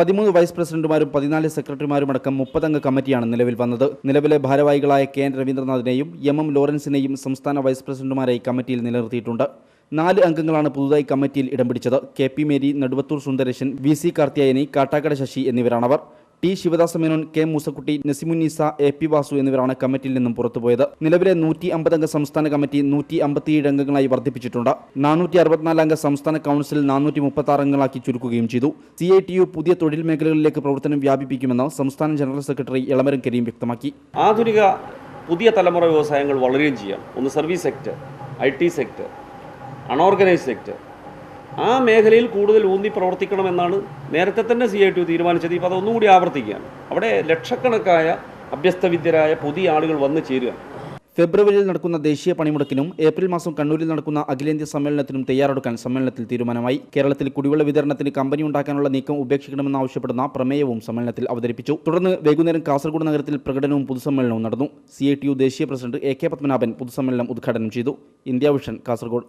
പതിമൂന്ന് വൈസ് പ്രസിഡന്റുമാരും പതിനാല് സെക്രട്ടറിമാരും അടക്കം മുപ്പതംഗ കമ്മിറ്റിയാണ് നിലവിൽ വന്നത്. നിലവിലെ ഭാരവാഹികളായ കെ എൻ രവീന്ദ്രനാഥിനെയും എം എം ലോറൻസിനെയും സംസ്ഥാന വൈസ് പ്രസിഡന്റുമാരായി കമ്മിറ്റിയിൽ നിലനിർത്തിയിട്ടുണ്ട്. നാല് അംഗങ്ങളാണ് പുതുതായി കമ്മിറ്റിയിൽ ഇടം പിടിച്ചത്. K P Mary Neduvathoor Sundaresan V C Karthiyayani Kattakada Sasi എന്നിവരാണവർ. T Sivadasa Menon K Moosakutty Naseemunnisa A P Vasu എന്നിവരാണ് കമ്മിറ്റിയിൽ നിന്നും പുറത്തുപോയത്. നിലവിലെ നൂറ്റി അമ്പതംഗ സംസ്ഥാന കമ്മിറ്റി നൂറ്റി അമ്പത്തിയേഴ് അംഗങ്ങളായി വർദ്ധിപ്പിച്ചിട്ടുണ്ട്. നാനൂറ്റി അറുപത്തിനാല് അംഗ സംസ്ഥാന കൗൺസിൽ നാനൂറ്റി മുപ്പത്തി ആറ് അംഗങ്ങളാക്കി ചുരുക്കുകയും ചെയ്തു. സി ഐ ടി യു പുതിയ തൊഴിൽ മേഖലകളിലേക്ക് പ്രവർത്തനം വ്യാപിപ്പിക്കുമെന്ന് സംസ്ഥാന ജനറൽ സെക്രട്ടറി ഇളമരം കരീം വ്യക്തമാക്കി. ആധുനിക പുതിയ തലമുറ വ്യവസായങ്ങൾ വളരുകയും ചെയ്യാം. ഒന്ന് service sector I T sector unorganise sector. ആ മേഖലയിൽ കൂടുതൽ ഊന്നി പ്രവർത്തിക്കണമെന്നാണ് നേരത്തെ തന്നെ സി ഐ ടി തീരുമാനിച്ചത്. ഇപ്പോൾ അതൊന്നും കൂടി ആവർത്തിക്കുകയാണ്. അവിടെ ലക്ഷക്കണക്കായ അഭ്യസ്തവിദ്യരായ പുതിയ ആളുകൾ വന്നു ചേരുക ഫെബ്രുവരിയിൽ നടക്കുന്ന ദേശീയ പണിമുടക്കിനും ഏപ്രിൽ മാസം കണ്ണൂരിൽ നടക്കുന്ന അഖിലേന്ത്യാ സമ്മേളനത്തിനും തയ്യാറെടുക്കാൻ സമ്മേളനത്തിൽ തീരുമാനമായി. കേരളത്തിൽ കുടിവെള്ള വിതരണത്തിന് കമ്പനി ഉണ്ടാക്കാനുള്ള നീക്കം ഉപേക്ഷിക്കണമെന്നാവശ്യപ്പെടുന്ന പ്രമേയവും സമ്മേളനത്തിൽ അവതരിപ്പിച്ചു. തുടർന്ന് വൈകുന്നേരം കാസർഗോഡ് നഗരത്തിൽ പ്രകടനവും പൊതുസമ്മേളനവും നടന്നു. സി ദേശീയ പ്രസിഡന്റ് എ കെ പത്മനാഭൻ പൊതുസമ്മേളനം ഉദ്ഘാടനം ചെയ്തു. India vision Kasaragod.